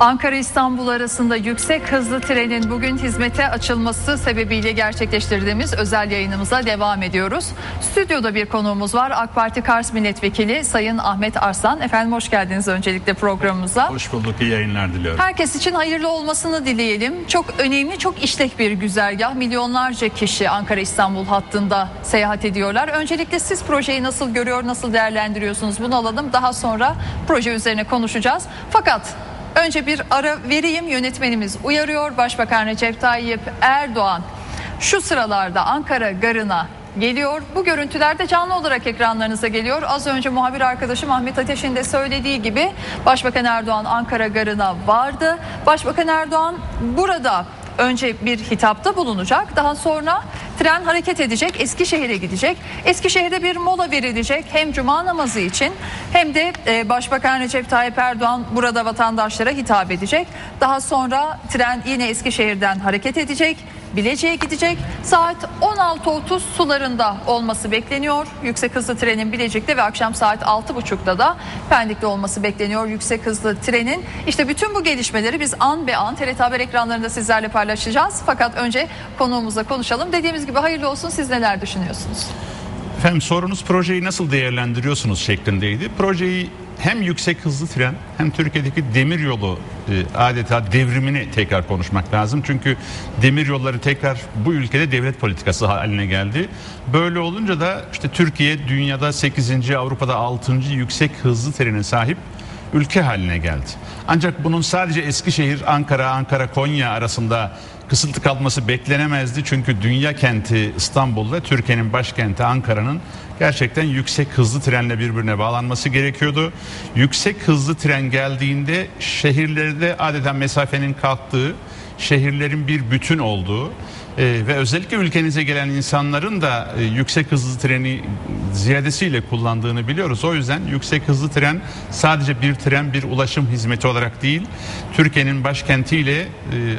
Ankara İstanbul arasında yüksek hızlı trenin bugün hizmete açılması sebebiyle gerçekleştirdiğimiz özel yayınımıza devam ediyoruz. Stüdyoda bir konuğumuz var. AK Parti Kars Milletvekili Sayın Ahmet Arslan. Efendim hoş geldiniz öncelikle programımıza. Hoş bulduk. iyi yayınlar diliyorum. Herkes için hayırlı olmasını dileyelim. Çok önemli, çok işlek bir güzergah. Milyonlarca kişi Ankara İstanbul hattında seyahat ediyorlar. Öncelikle siz projeyi nasıl görüyor, nasıl değerlendiriyorsunuz bunu alalım. Daha sonra proje üzerine konuşacağız. Fakat Önce bir ara vereyim yönetmenimiz uyarıyor. Başbakan Recep Tayyip Erdoğan şu sıralarda Ankara garına geliyor. Bu görüntüler de canlı olarak ekranlarınıza geliyor. Az önce muhabir arkadaşım Ahmet Ateş'in de söylediği gibi Başbakan Erdoğan Ankara garına vardı. Başbakan Erdoğan burada önce bir hitapta bulunacak. Daha sonra tren hareket edecek. Eskişehir'e gidecek. Eskişehir'de bir mola verilecek. Hem cuma namazı için hem de e, Başbakan Recep Tayyip Erdoğan burada vatandaşlara hitap edecek. Daha sonra tren yine Eskişehir'den hareket edecek. Bilecik'e gidecek. Saat 16.30 sularında olması bekleniyor. Yüksek hızlı trenin Bilecik'te ve akşam saat 6.30'da da Pendik'te olması bekleniyor yüksek hızlı trenin. İşte bütün bu gelişmeleri biz an be an TRT Haber ekranlarında sizlerle paylaşacağız. Fakat önce konuğumuzla konuşalım. Dediğimiz gibi hayırlı olsun siz neler düşünüyorsunuz? Efendim sorunuz projeyi nasıl değerlendiriyorsunuz şeklindeydi. Projeyi hem yüksek hızlı tren hem Türkiye'deki demir yolu e, adeta devrimini tekrar konuşmak lazım. Çünkü demir yolları tekrar bu ülkede devlet politikası haline geldi. Böyle olunca da işte Türkiye dünyada 8. Avrupa'da 6. yüksek hızlı trene sahip ülke haline geldi. Ancak bunun sadece Eskişehir, Ankara, Ankara, Konya arasında kısıtlı kalması beklenemezdi. Çünkü dünya kenti İstanbul ve Türkiye'nin başkenti Ankara'nın gerçekten yüksek hızlı trenle birbirine bağlanması gerekiyordu. Yüksek hızlı tren geldiğinde şehirlerde adeta mesafenin kalktığı, şehirlerin bir bütün olduğu ee, ve özellikle ülkenize gelen insanların da e, yüksek hızlı treni ziyadesiyle kullandığını biliyoruz. O yüzden yüksek hızlı tren sadece bir tren bir ulaşım hizmeti olarak değil Türkiye'nin başkentiyle e,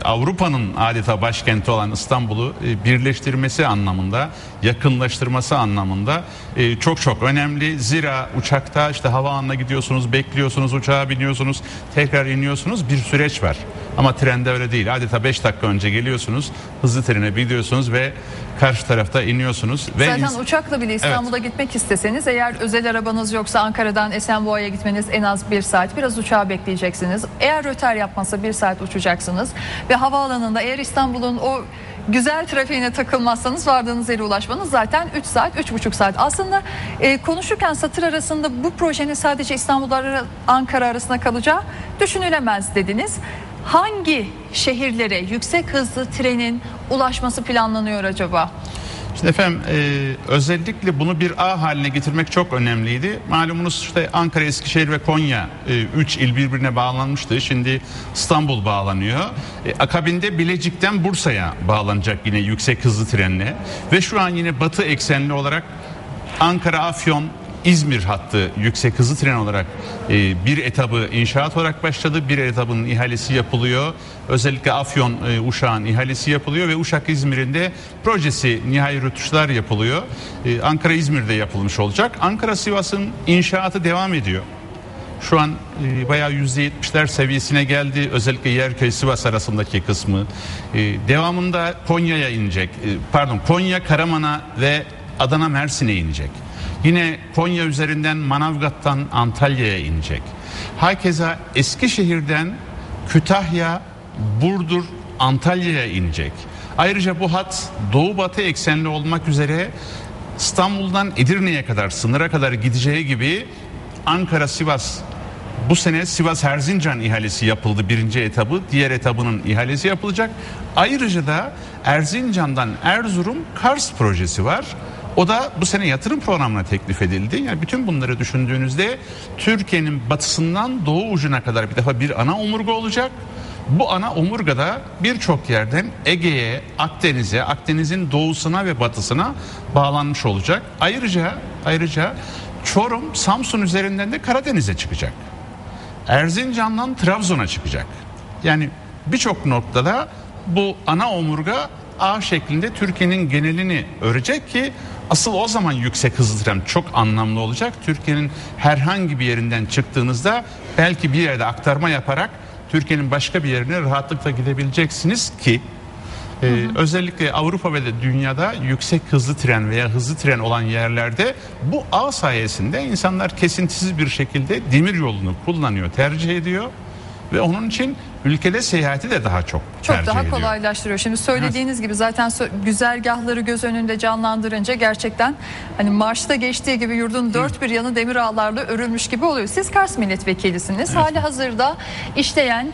Avrupa'nın adeta başkenti olan İstanbul'u e, birleştirmesi anlamında yakınlaştırması anlamında e, çok çok önemli. Zira uçakta işte havaalanına gidiyorsunuz bekliyorsunuz uçağa biniyorsunuz tekrar iniyorsunuz bir süreç var. Ama trende öyle değil. Adeta 5 dakika önce geliyorsunuz, hızlı trene biniyorsunuz ve karşı tarafta iniyorsunuz. Ve Zaten uçakla bile İstanbul'a evet. gitmek isteseniz eğer özel arabanız yoksa Ankara'dan Esenboğa'ya gitmeniz en az bir saat. Biraz uçağa bekleyeceksiniz. Eğer röter yapmazsa bir saat uçacaksınız. Ve havaalanında eğer İstanbul'un o güzel trafiğine takılmazsanız vardığınız yere ulaşmanız zaten 3 saat 3,5 saat. Aslında e, konuşurken satır arasında bu projenin sadece İstanbul'da Ankara arasında kalacağı düşünülemez dediniz hangi şehirlere yüksek hızlı trenin ulaşması planlanıyor acaba? Efendim e, özellikle bunu bir A haline getirmek çok önemliydi. Malumunuz işte Ankara, Eskişehir ve Konya 3 e, il birbirine bağlanmıştı. Şimdi İstanbul bağlanıyor. E, akabinde Bilecik'ten Bursa'ya bağlanacak yine yüksek hızlı trenle. Ve şu an yine batı eksenli olarak Ankara, Afyon, İzmir hattı yüksek hızlı tren olarak e, bir etabı inşaat olarak başladı. Bir etabının ihalesi yapılıyor. Özellikle Afyon e, Uşak'ın ihalesi yapılıyor ve Uşak İzmir'in de projesi nihai rötuşlar yapılıyor. E, Ankara İzmir'de yapılmış olacak. Ankara Sivas'ın inşaatı devam ediyor. Şu an e, bayağı %70'ler seviyesine geldi. Özellikle Yerköy Sivas arasındaki kısmı. E, devamında Konya'ya inecek. E, pardon Konya, Karaman'a ve Adana Mersin'e inecek. Yine Konya üzerinden Manavgat'tan Antalya'ya inecek. Hakeza Eskişehir'den Kütahya, Burdur, Antalya'ya inecek. Ayrıca bu hat doğu batı eksenli olmak üzere İstanbul'dan Edirne'ye kadar sınıra kadar gideceği gibi Ankara Sivas bu sene Sivas Erzincan ihalesi yapıldı birinci etabı. Diğer etabının ihalesi yapılacak. Ayrıca da Erzincan'dan Erzurum Kars projesi var. O da bu sene yatırım programına teklif edildi. Yani bütün bunları düşündüğünüzde Türkiye'nin batısından doğu ucuna kadar bir defa bir ana omurga olacak. Bu ana omurgada birçok yerden Ege'ye, Akdeniz'e, Akdeniz'in doğusuna ve batısına bağlanmış olacak. Ayrıca ayrıca Çorum, Samsun üzerinden de Karadeniz'e çıkacak. Erzincan'dan Trabzon'a çıkacak. Yani birçok noktada bu ana omurga A şeklinde Türkiye'nin genelini örecek ki Asıl o zaman yüksek hızlı tren çok anlamlı olacak. Türkiye'nin herhangi bir yerinden çıktığınızda belki bir yerde aktarma yaparak Türkiye'nin başka bir yerine rahatlıkla gidebileceksiniz ki ee, özellikle Avrupa ve de dünyada yüksek hızlı tren veya hızlı tren olan yerlerde bu ağ sayesinde insanlar kesintisiz bir şekilde demir yolunu kullanıyor, tercih ediyor ve onun için ülkede seyahati de daha çok Çok tercih daha ediyor. kolaylaştırıyor. Şimdi söylediğiniz gibi zaten güzergahları göz önünde canlandırınca gerçekten hani marşta geçtiği gibi yurdun dört bir yanı demir ağlarla örülmüş gibi oluyor. Siz Kars milletvekilisiniz. Hali hazırda işleyen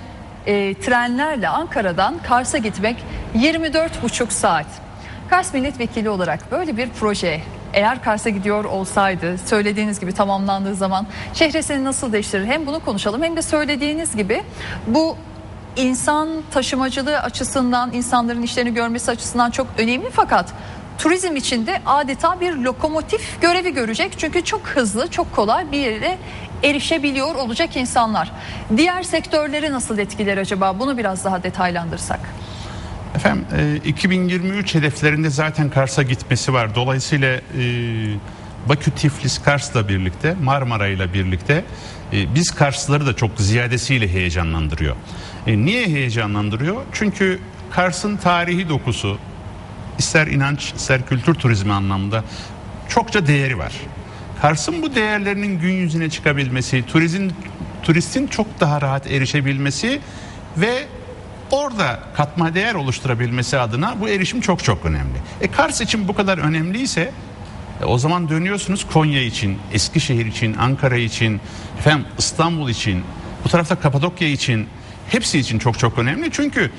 e, trenlerle Ankara'dan Kars'a gitmek 24,5 saat. Kars milletvekili olarak böyle bir proje eğer Kars'a gidiyor olsaydı söylediğiniz gibi tamamlandığı zaman şehresini nasıl değiştirir hem bunu konuşalım hem de söylediğiniz gibi bu insan taşımacılığı açısından insanların işlerini görmesi açısından çok önemli fakat turizm için de adeta bir lokomotif görevi görecek. Çünkü çok hızlı, çok kolay bir yere erişebiliyor olacak insanlar. Diğer sektörleri nasıl etkiler acaba? Bunu biraz daha detaylandırsak. Efendim e, 2023 hedeflerinde zaten Kars'a gitmesi var. Dolayısıyla e, Bakü Tiflis Kars'la birlikte Marmara ile birlikte e, biz Karslıları da çok ziyadesiyle heyecanlandırıyor. E, niye heyecanlandırıyor? Çünkü Kars'ın tarihi dokusu ister inanç ister kültür turizmi anlamda çokça değeri var. Kars'ın bu değerlerinin gün yüzüne çıkabilmesi, turizm turistin çok daha rahat erişebilmesi ve orada katma değer oluşturabilmesi adına bu erişim çok çok önemli. E Kars için bu kadar önemliyse e, o zaman dönüyorsunuz Konya için, Eskişehir için, Ankara için, efendim İstanbul için, bu tarafta Kapadokya için, hepsi için çok çok önemli. Çünkü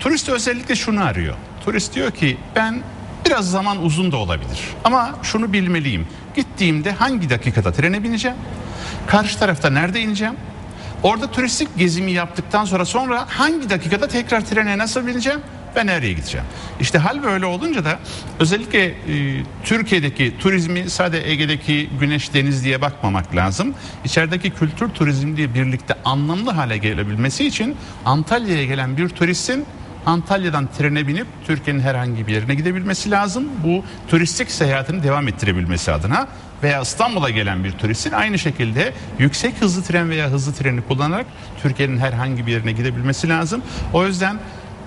turist özellikle şunu arıyor. Turist diyor ki ben biraz zaman uzun da olabilir ama şunu bilmeliyim. Gittiğimde hangi dakikada trene bineceğim? Karşı tarafta nerede ineceğim? Orada turistik gezimi yaptıktan sonra sonra hangi dakikada tekrar trene nasıl bineceğim ve nereye gideceğim? İşte hal böyle olunca da özellikle e, Türkiye'deki turizmi sadece Ege'deki güneş deniz diye bakmamak lazım. İçerideki kültür turizmi diye birlikte anlamlı hale gelebilmesi için Antalya'ya gelen bir turistin Antalya'dan trene binip Türkiye'nin herhangi bir yerine gidebilmesi lazım. Bu turistik seyahatini devam ettirebilmesi adına veya İstanbul'a gelen bir turistin aynı şekilde yüksek hızlı tren veya hızlı treni kullanarak Türkiye'nin herhangi bir yerine gidebilmesi lazım. O yüzden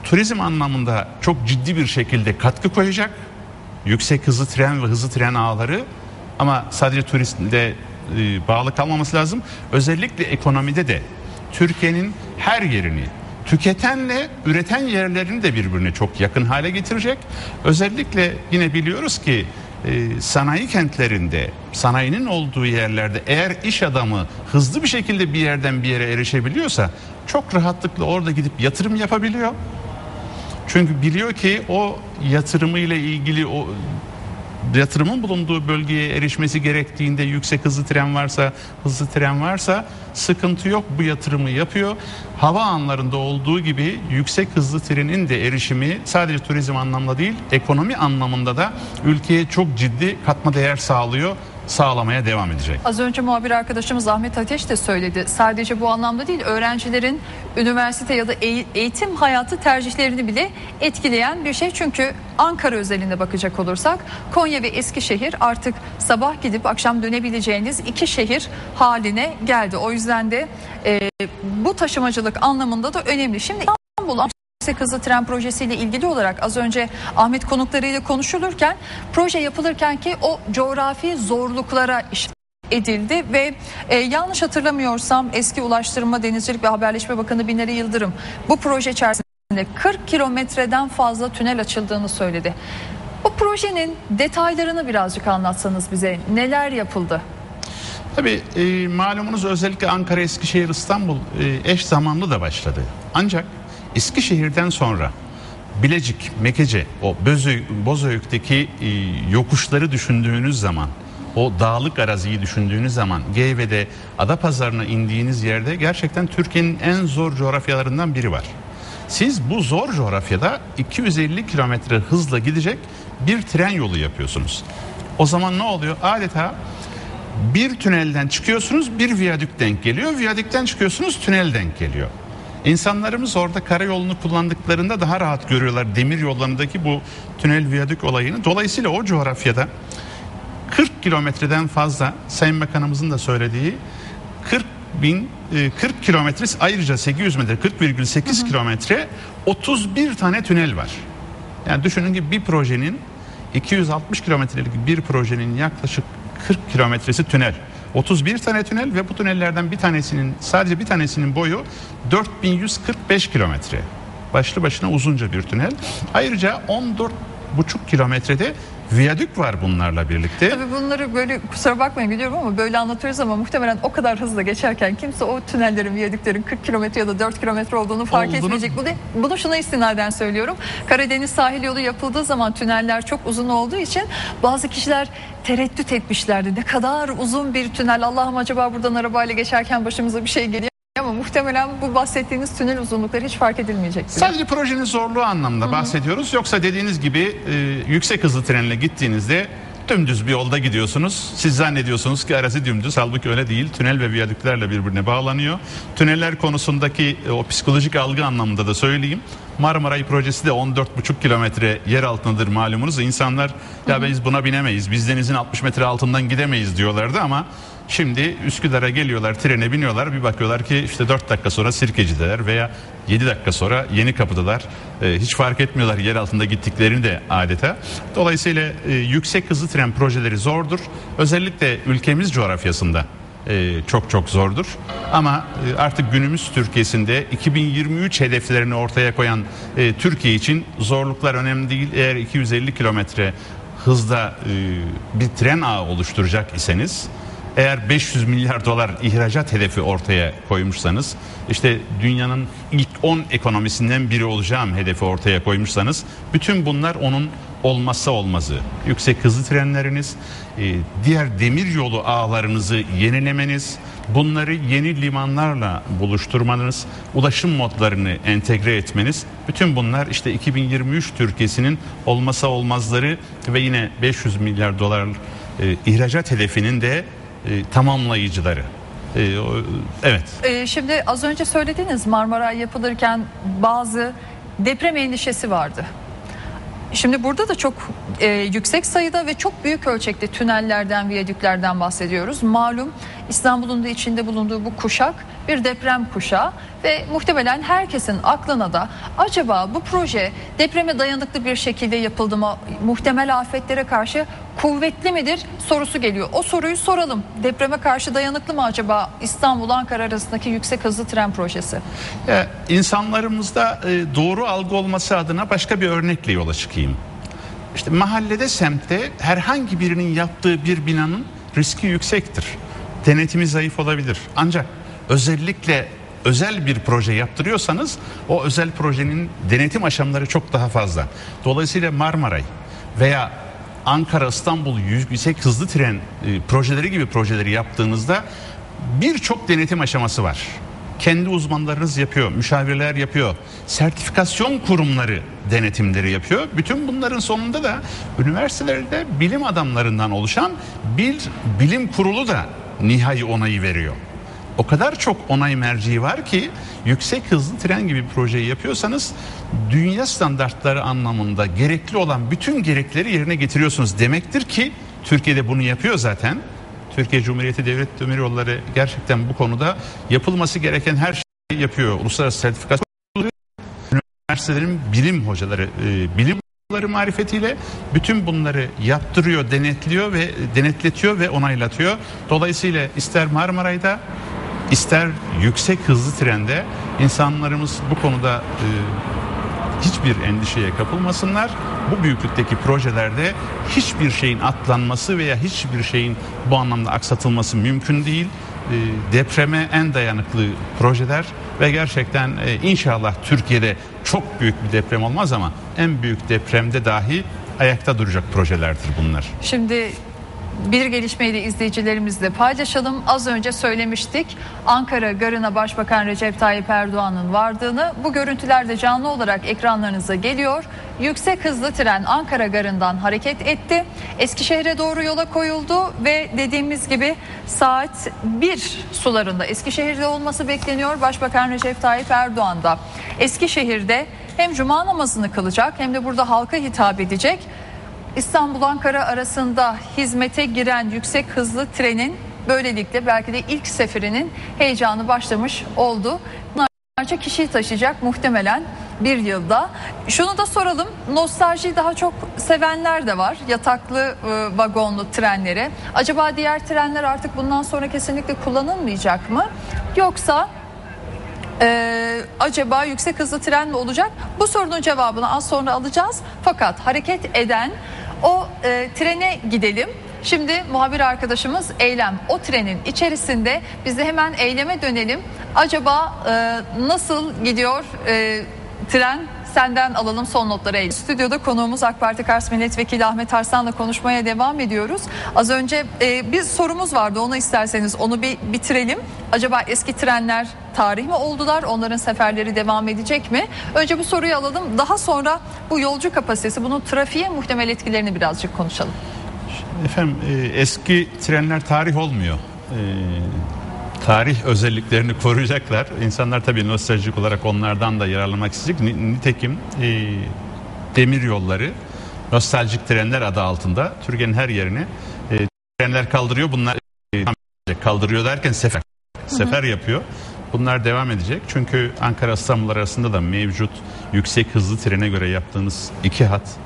turizm anlamında çok ciddi bir şekilde katkı koyacak. Yüksek hızlı tren ve hızlı tren ağları ama sadece turistle e, bağlı kalmaması lazım. Özellikle ekonomide de Türkiye'nin her yerini tüketenle üreten yerlerini de birbirine çok yakın hale getirecek. Özellikle yine biliyoruz ki e, sanayi kentlerinde, sanayinin olduğu yerlerde eğer iş adamı hızlı bir şekilde bir yerden bir yere erişebiliyorsa çok rahatlıkla orada gidip yatırım yapabiliyor. Çünkü biliyor ki o yatırımıyla ilgili o yatırımın bulunduğu bölgeye erişmesi gerektiğinde yüksek hızlı tren varsa, hızlı tren varsa sıkıntı yok bu yatırımı yapıyor. Hava anlarında olduğu gibi yüksek hızlı trenin de erişimi sadece turizm anlamda değil, ekonomi anlamında da ülkeye çok ciddi katma değer sağlıyor sağlamaya devam edecek. Az önce muhabir arkadaşımız Ahmet Ateş de söyledi. Sadece bu anlamda değil öğrencilerin üniversite ya da eğitim hayatı tercihlerini bile etkileyen bir şey. Çünkü Ankara özelinde bakacak olursak Konya ve Eskişehir artık sabah gidip akşam dönebileceğiniz iki şehir haline geldi. O yüzden de e, bu taşımacılık anlamında da önemli. Şimdi İstanbul yüksek hızlı tren projesiyle ilgili olarak az önce Ahmet konuklarıyla konuşulurken proje yapılırken ki o coğrafi zorluklara iş edildi ve e, yanlış hatırlamıyorsam eski Ulaştırma Denizcilik ve Haberleşme Bakanı Binali Yıldırım bu proje içerisinde 40 kilometreden fazla tünel açıldığını söyledi. Bu projenin detaylarını birazcık anlatsanız bize neler yapıldı? Tabii e, malumunuz özellikle Ankara, Eskişehir, İstanbul e, eş zamanlı da başladı. Ancak Eskişehir'den sonra Bilecik, Mekece, o Bozüyük'teki e, yokuşları düşündüğünüz zaman, o dağlık araziyi düşündüğünüz zaman, Geyve'de Adapazarı'na indiğiniz yerde gerçekten Türkiye'nin en zor coğrafyalarından biri var. Siz bu zor coğrafyada 250 kilometre hızla gidecek bir tren yolu yapıyorsunuz. O zaman ne oluyor? Adeta bir tünelden çıkıyorsunuz bir viyadük denk geliyor. Viyadükten çıkıyorsunuz tünel denk geliyor. İnsanlarımız orada karayolunu kullandıklarında daha rahat görüyorlar demir yollarındaki bu tünel viyadük olayını. Dolayısıyla o coğrafyada 40 kilometreden fazla Sayın Bakanımızın da söylediği 40 bin e, 40 kilometre ayrıca 800 metre 40,8 kilometre 31 tane tünel var. Yani düşünün ki bir projenin 260 kilometrelik bir projenin yaklaşık 40 kilometresi tünel. 31 tane tünel ve bu tünellerden bir tanesinin sadece bir tanesinin boyu 4145 kilometre. Başlı başına uzunca bir tünel. Ayrıca 14 buçuk kilometrede viyadük var bunlarla birlikte. Tabii bunları böyle kusura bakmayın biliyorum ama böyle anlatıyoruz ama muhtemelen o kadar hızlı geçerken kimse o tünellerin, viyadüklerin 40 kilometre ya da 4 kilometre olduğunu fark Olduğunu- etmeyecek. Bunu, bunu şuna istinaden söylüyorum. Karadeniz sahil yolu yapıldığı zaman tüneller çok uzun olduğu için bazı kişiler tereddüt etmişlerdi. Ne kadar uzun bir tünel Allah'ım acaba buradan arabayla geçerken başımıza bir şey geliyor ama muhtemelen bu bahsettiğiniz tünel uzunlukları hiç fark edilmeyecek. Sadece projenin zorluğu anlamda bahsediyoruz. Yoksa dediğiniz gibi e, yüksek hızlı trenle gittiğinizde dümdüz bir yolda gidiyorsunuz. Siz zannediyorsunuz ki arası dümdüz. Halbuki öyle değil. Tünel ve viyadüklerle birbirine bağlanıyor. Tüneller konusundaki e, o psikolojik algı anlamında da söyleyeyim. Marmaray projesi de 14,5 kilometre yer altındadır malumunuz. İnsanlar ya biz buna binemeyiz. Biz denizin 60 metre altından gidemeyiz diyorlardı ama Şimdi Üsküdar'a geliyorlar, trene biniyorlar. Bir bakıyorlar ki işte 4 dakika sonra Sirkeci'deler veya 7 dakika sonra Yeni Kapı'dalar. Ee, hiç fark etmiyorlar yer altında gittiklerini de adeta. Dolayısıyla e, yüksek hızlı tren projeleri zordur. Özellikle ülkemiz coğrafyasında e, çok çok zordur. Ama e, artık günümüz Türkiye'sinde 2023 hedeflerini ortaya koyan e, Türkiye için zorluklar önemli değil. Eğer 250 kilometre hızda e, bir tren ağı oluşturacak iseniz eğer 500 milyar dolar ihracat hedefi ortaya koymuşsanız işte dünyanın ilk 10 ekonomisinden biri olacağım hedefi ortaya koymuşsanız bütün bunlar onun olmazsa olmazı. Yüksek hızlı trenleriniz, e, diğer demir yolu ağlarınızı yenilemeniz, bunları yeni limanlarla buluşturmanız, ulaşım modlarını entegre etmeniz, bütün bunlar işte 2023 Türkiye'sinin olmasa olmazları ve yine 500 milyar dolar e, ihracat hedefinin de e, tamamlayıcıları. E, evet. Ee, şimdi az önce söylediğiniz Marmaray yapılırken bazı deprem endişesi vardı. Şimdi burada da çok e, yüksek sayıda ve çok büyük ölçekte tünellerden, viyadüklerden bahsediyoruz. Malum İstanbul'un da içinde bulunduğu bu kuşak bir deprem kuşağı ve muhtemelen herkesin aklına da acaba bu proje depreme dayanıklı bir şekilde yapıldı mı, muhtemel afetlere karşı kuvvetli midir sorusu geliyor. O soruyu soralım. Depreme karşı dayanıklı mı acaba İstanbul-Ankara arasındaki yüksek hızlı tren projesi? Ya, insanlarımızda e, doğru algı olması adına başka bir örnekle yola çıkayım. İşte mahallede, semtte herhangi birinin yaptığı bir binanın riski yüksektir. Denetimi zayıf olabilir. Ancak özellikle özel bir proje yaptırıyorsanız o özel projenin denetim aşamaları çok daha fazla. Dolayısıyla Marmaray veya Ankara İstanbul yüksek hızlı tren e, projeleri gibi projeleri yaptığınızda birçok denetim aşaması var. Kendi uzmanlarınız yapıyor, müşavirler yapıyor, sertifikasyon kurumları denetimleri yapıyor. Bütün bunların sonunda da üniversitelerde bilim adamlarından oluşan bir bilim kurulu da nihai onayı veriyor. O kadar çok onay merciği var ki yüksek hızlı tren gibi bir projeyi yapıyorsanız dünya standartları anlamında gerekli olan bütün gerekleri yerine getiriyorsunuz demektir ki Türkiye'de bunu yapıyor zaten. Türkiye Cumhuriyeti Devlet Demir Yolları gerçekten bu konuda yapılması gereken her şeyi yapıyor. Uluslararası sertifikasyon üniversitelerin bilim hocaları, e, bilim hocaları marifetiyle bütün bunları yaptırıyor, denetliyor ve denetletiyor ve onaylatıyor. Dolayısıyla ister Marmaray'da ister yüksek hızlı trende insanlarımız bu konuda e, hiçbir endişeye kapılmasınlar. Bu büyüklükteki projelerde hiçbir şeyin atlanması veya hiçbir şeyin bu anlamda aksatılması mümkün değil. E, depreme en dayanıklı projeler ve gerçekten e, inşallah Türkiye'de çok büyük bir deprem olmaz ama en büyük depremde dahi ayakta duracak projelerdir bunlar. Şimdi bir gelişmeyi de izleyicilerimizle paylaşalım. Az önce söylemiştik Ankara Garı'na Başbakan Recep Tayyip Erdoğan'ın vardığını. Bu görüntüler de canlı olarak ekranlarınıza geliyor. Yüksek hızlı tren Ankara Garı'ndan hareket etti. Eskişehir'e doğru yola koyuldu ve dediğimiz gibi saat 1 sularında Eskişehir'de olması bekleniyor. Başbakan Recep Tayyip Erdoğan da Eskişehir'de hem cuma namazını kılacak hem de burada halka hitap edecek. İstanbul-Ankara arasında hizmete giren yüksek hızlı trenin Böylelikle belki de ilk seferinin heyecanı başlamış oldu. Milyonlarca kişiyi taşıyacak muhtemelen bir yılda. Şunu da soralım. Nostaljiyi daha çok sevenler de var. Yataklı e, vagonlu trenleri. Acaba diğer trenler artık bundan sonra kesinlikle kullanılmayacak mı? Yoksa e, acaba yüksek hızlı tren mi olacak? Bu sorunun cevabını az sonra alacağız. Fakat hareket eden o e, trene gidelim. Şimdi muhabir arkadaşımız Eylem o trenin içerisinde biz de hemen eyleme dönelim. Acaba e, nasıl gidiyor e, tren senden alalım son notları. Stüdyoda konuğumuz AK Parti Kars Milletvekili Ahmet Arslan'la konuşmaya devam ediyoruz. Az önce e, bir sorumuz vardı onu isterseniz onu bir bitirelim. Acaba eski trenler tarih mi oldular? Onların seferleri devam edecek mi? Önce bu soruyu alalım. Daha sonra bu yolcu kapasitesi, bunun trafiğe muhtemel etkilerini birazcık konuşalım. Efendim e, eski trenler tarih olmuyor. E, tarih özelliklerini koruyacaklar. İnsanlar tabii nostaljik olarak onlardan da yararlanmak isteyecek. Ni- Nitekim e, demir yolları nostaljik trenler adı altında Türkiye'nin her yerine e, trenler kaldırıyor. Bunlar e, kaldırıyor derken sefer sefer yapıyor. Bunlar devam edecek. Çünkü Ankara İstanbul arasında da mevcut yüksek hızlı trene göre yaptığınız iki hat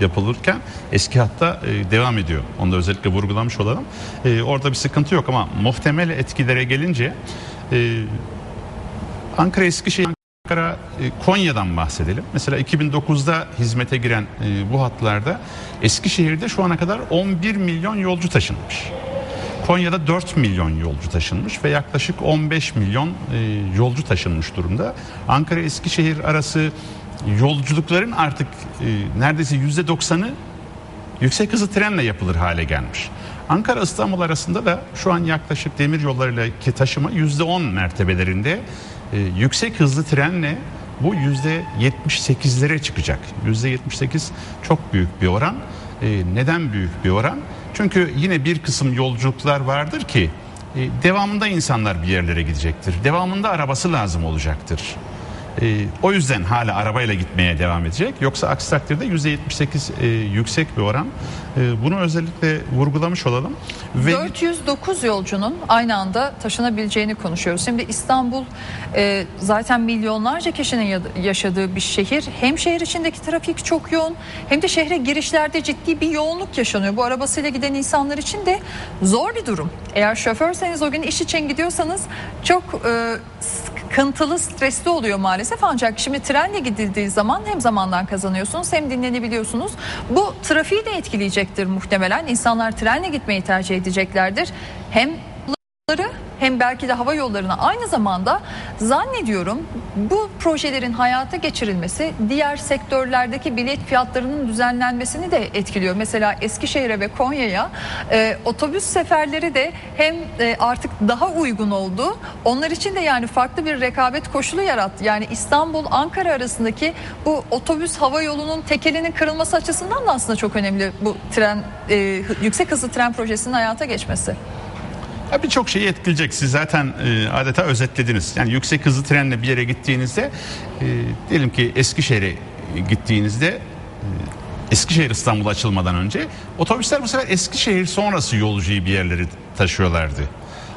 yapılırken eski hatta e, devam ediyor. Onu da özellikle vurgulamış olalım. E, orada bir sıkıntı yok ama muhtemel etkilere gelince e, Ankara Eskişehir Ankara Konya'dan bahsedelim. Mesela 2009'da hizmete giren bu hatlarda Eskişehir'de şu ana kadar 11 milyon yolcu taşınmış. Konya'da 4 milyon yolcu taşınmış ve yaklaşık 15 milyon yolcu taşınmış durumda. Ankara Eskişehir arası yolculukların artık e, neredeyse %90'ı yüksek hızlı trenle yapılır hale gelmiş. Ankara İstanbul arasında da şu an yaklaşık demir yollarıyla ki taşıma %10 mertebelerinde e, yüksek hızlı trenle bu %78'lere çıkacak. %78 çok büyük bir oran. E, neden büyük bir oran? Çünkü yine bir kısım yolculuklar vardır ki e, devamında insanlar bir yerlere gidecektir. Devamında arabası lazım olacaktır. E, o yüzden hala arabayla gitmeye devam edecek. Yoksa aksi takdirde %78 e, yüksek bir oran. E, bunu özellikle vurgulamış olalım. Ve 409 yolcunun aynı anda taşınabileceğini konuşuyoruz. Şimdi İstanbul e, zaten milyonlarca kişinin ya- yaşadığı bir şehir. Hem şehir içindeki trafik çok yoğun hem de şehre girişlerde ciddi bir yoğunluk yaşanıyor. Bu arabasıyla giden insanlar için de zor bir durum. Eğer şoförseniz o gün iş için gidiyorsanız çok e, sıkıntılı, stresli oluyor maalesef. Ancak şimdi trenle gidildiği zaman hem zamandan kazanıyorsunuz hem dinlenebiliyorsunuz. Bu trafiği de etkileyecektir muhtemelen. İnsanlar trenle gitmeyi tercih edeceklerdir. Hem hem belki de hava yollarına aynı zamanda zannediyorum bu projelerin hayata geçirilmesi diğer sektörlerdeki bilet fiyatlarının düzenlenmesini de etkiliyor. Mesela Eskişehir'e ve Konya'ya e, otobüs seferleri de hem e, artık daha uygun oldu. Onlar için de yani farklı bir rekabet koşulu yarattı. Yani İstanbul Ankara arasındaki bu otobüs hava yolunun tekelinin kırılması açısından da aslında çok önemli bu tren e, yüksek hızlı tren projesinin hayata geçmesi. Birçok şeyi etkileyecek. Siz zaten e, adeta özetlediniz. Yani yüksek hızlı trenle bir yere gittiğinizde e, diyelim ki Eskişehir'e gittiğinizde e, Eskişehir İstanbul açılmadan önce otobüsler bu sefer Eskişehir sonrası yolcuyu bir yerlere taşıyorlardı.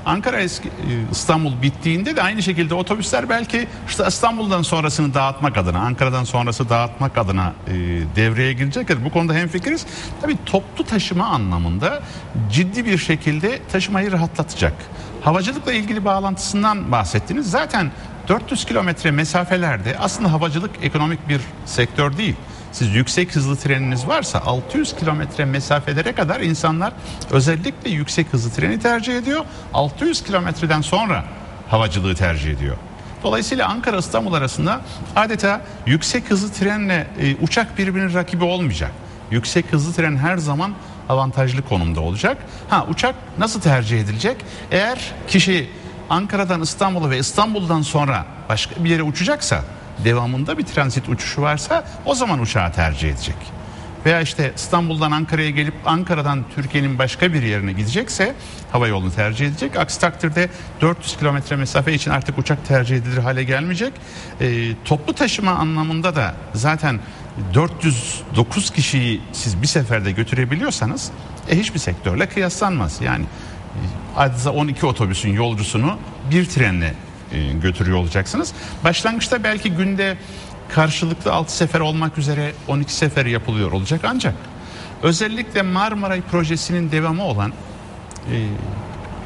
Ankara eski, e, İstanbul bittiğinde de aynı şekilde otobüsler belki işte İstanbul'dan sonrasını dağıtmak adına, Ankara'dan sonrası dağıtmak adına e, devreye girecekler. Bu konuda hemfikiriz. Tabii toplu taşıma anlamında ciddi bir şekilde taşımayı rahatlatacak. Havacılıkla ilgili bağlantısından bahsettiniz. Zaten 400 kilometre mesafelerde aslında havacılık ekonomik bir sektör değil. Siz yüksek hızlı treniniz varsa 600 kilometre mesafelere kadar insanlar özellikle yüksek hızlı treni tercih ediyor. 600 kilometreden sonra havacılığı tercih ediyor. Dolayısıyla Ankara İstanbul arasında adeta yüksek hızlı trenle e, uçak birbirinin rakibi olmayacak. Yüksek hızlı tren her zaman avantajlı konumda olacak. Ha uçak nasıl tercih edilecek? Eğer kişi Ankara'dan İstanbul'a ve İstanbul'dan sonra başka bir yere uçacaksa devamında bir transit uçuşu varsa o zaman uçağı tercih edecek. Veya işte İstanbul'dan Ankara'ya gelip Ankara'dan Türkiye'nin başka bir yerine gidecekse hava yolunu tercih edecek. Aksi takdirde 400 kilometre mesafe için artık uçak tercih edilir hale gelmeyecek. Ee, toplu taşıma anlamında da zaten 409 kişiyi siz bir seferde götürebiliyorsanız e, hiçbir sektörle kıyaslanmaz. Yani e, adeta 12 otobüsün yolcusunu bir trenle e, götürüyor olacaksınız. Başlangıçta belki günde karşılıklı 6 sefer olmak üzere 12 sefer yapılıyor olacak ancak özellikle Marmaray projesinin devamı olan e,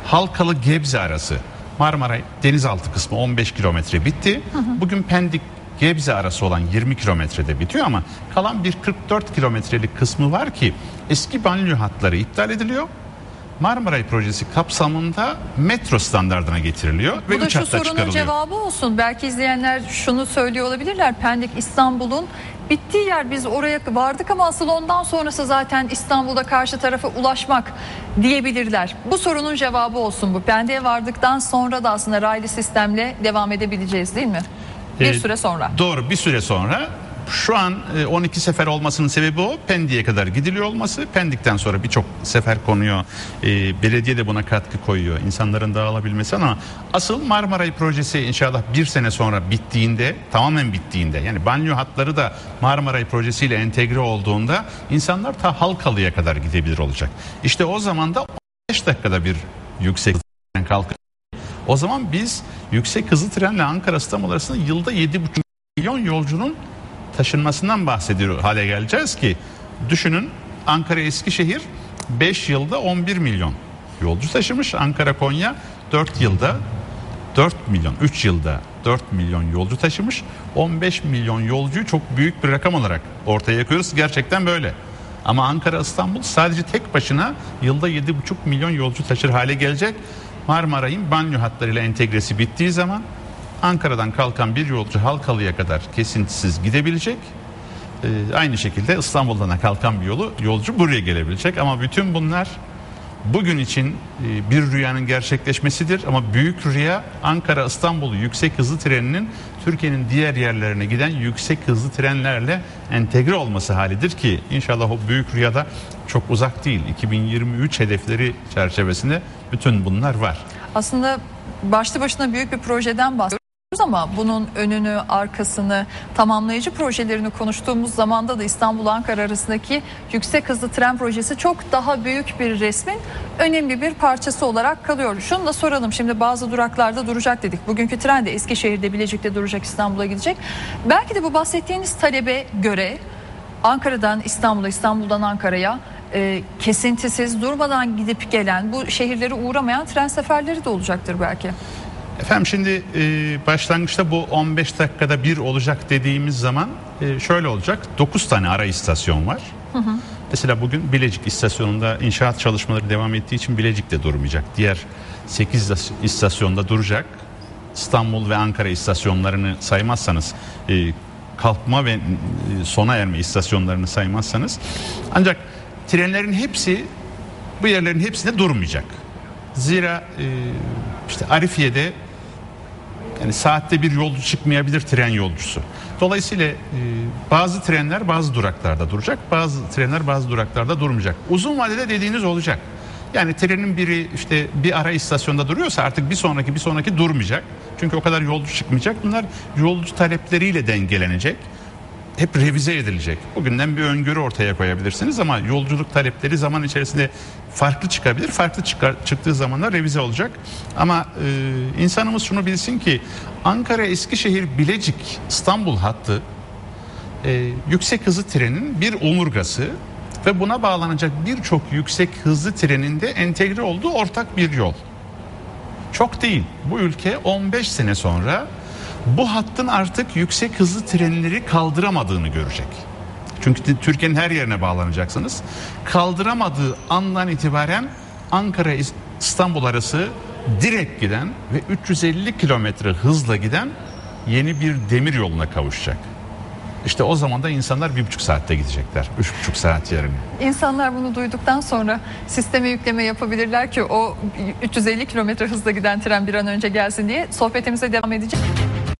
Halkalı Gebze arası Marmaray denizaltı kısmı 15 kilometre bitti. Bugün Pendik Gebze arası olan 20 kilometrede bitiyor ama kalan bir 44 kilometrelik kısmı var ki eski banliyö hatları iptal ediliyor. Marmaray projesi kapsamında metro standardına getiriliyor ve Bu da 3 şu sorunun çıkarılıyor. cevabı olsun. Belki izleyenler şunu söylüyor olabilirler. Pendik İstanbul'un bittiği yer biz oraya vardık ama asıl ondan sonrası zaten İstanbul'da karşı tarafa ulaşmak diyebilirler. Bu sorunun cevabı olsun bu. Pendik'e vardıktan sonra da aslında raylı sistemle devam edebileceğiz değil mi? Bir Ee, süre sonra. Doğru bir süre sonra şu an e, 12 sefer olmasının sebebi o. Pendik'e kadar gidiliyor olması. Pendik'ten sonra birçok sefer konuyor. E, belediye de buna katkı koyuyor. İnsanların dağılabilmesi ama asıl Marmaray projesi inşallah bir sene sonra bittiğinde tamamen bittiğinde yani banyo hatları da Marmaray projesiyle entegre olduğunda insanlar ta Halkalı'ya kadar gidebilir olacak. İşte o zaman da 15 dakikada bir yüksek kalkıyor. O zaman biz yüksek hızlı trenle Ankara İstanbul arasında yılda 7,5 milyon yolcunun taşınmasından bahsediyor hale geleceğiz ki düşünün Ankara Eskişehir 5 yılda 11 milyon yolcu taşımış. Ankara Konya 4 yılda 4 milyon 3 yılda 4 milyon yolcu taşımış. 15 milyon yolcuyu çok büyük bir rakam olarak ortaya koyuyoruz. Gerçekten böyle. Ama Ankara İstanbul sadece tek başına yılda 7,5 milyon yolcu taşır hale gelecek. Marmaray'ın banyo hatlarıyla entegresi bittiği zaman Ankara'dan kalkan bir yolcu Halkalı'ya kadar kesintisiz gidebilecek. Ee, aynı şekilde İstanbul'dan da kalkan bir yolu yolcu buraya gelebilecek ama bütün bunlar bugün için e, bir rüyanın gerçekleşmesidir ama büyük rüya Ankara İstanbul yüksek hızlı treninin Türkiye'nin diğer yerlerine giden yüksek hızlı trenlerle entegre olması halidir ki inşallah o büyük rüyada çok uzak değil 2023 hedefleri çerçevesinde bütün bunlar var. Aslında başlı başına büyük bir projeden bahsediyoruz ama bunun önünü, arkasını, tamamlayıcı projelerini konuştuğumuz zamanda da İstanbul-Ankara arasındaki yüksek hızlı tren projesi çok daha büyük bir resmin önemli bir parçası olarak kalıyor. Şunu da soralım şimdi bazı duraklarda duracak dedik. Bugünkü tren de Eskişehir'de, Bilecik'te duracak, İstanbul'a gidecek. Belki de bu bahsettiğiniz talebe göre Ankara'dan İstanbul'a, İstanbul'dan Ankara'ya e, kesintisiz durmadan gidip gelen bu şehirlere uğramayan tren seferleri de olacaktır belki. Efendim şimdi e, başlangıçta bu 15 dakikada bir olacak dediğimiz zaman e, şöyle olacak. 9 tane ara istasyon var. Mesela bugün Bilecik istasyonunda inşaat çalışmaları devam ettiği için Bilecik'te durmayacak. Diğer 8 istasyonda duracak. İstanbul ve Ankara istasyonlarını saymazsanız e, kalkma ve e, sona erme istasyonlarını saymazsanız ancak trenlerin hepsi bu yerlerin hepsinde durmayacak. Zira e, işte Arifiye'de yani saatte bir yolcu çıkmayabilir tren yolcusu. Dolayısıyla e, bazı trenler bazı duraklarda duracak, bazı trenler bazı duraklarda durmayacak. Uzun vadede dediğiniz olacak. Yani trenin biri işte bir ara istasyonda duruyorsa artık bir sonraki bir sonraki durmayacak. Çünkü o kadar yolcu çıkmayacak. Bunlar yolcu talepleriyle dengelenecek. Hep revize edilecek. Bugünden bir öngörü ortaya koyabilirsiniz ama yolculuk talepleri zaman içerisinde farklı çıkabilir. Farklı çıkar, çıktığı zamanlar revize olacak. Ama e, insanımız şunu bilsin ki Ankara, Eskişehir, Bilecik, İstanbul hattı e, yüksek hızlı trenin bir omurgası ve buna bağlanacak birçok yüksek hızlı trenin de entegre olduğu ortak bir yol. Çok değil. Bu ülke 15 sene sonra bu hattın artık yüksek hızlı trenleri kaldıramadığını görecek. Çünkü Türkiye'nin her yerine bağlanacaksınız. Kaldıramadığı andan itibaren Ankara İstanbul arası direkt giden ve 350 kilometre hızla giden yeni bir demir yoluna kavuşacak. İşte o zaman da insanlar bir buçuk saatte gidecekler. Üç buçuk saat yerine. İnsanlar bunu duyduktan sonra sisteme yükleme yapabilirler ki o 350 kilometre hızla giden tren bir an önce gelsin diye sohbetimize devam edeceğiz.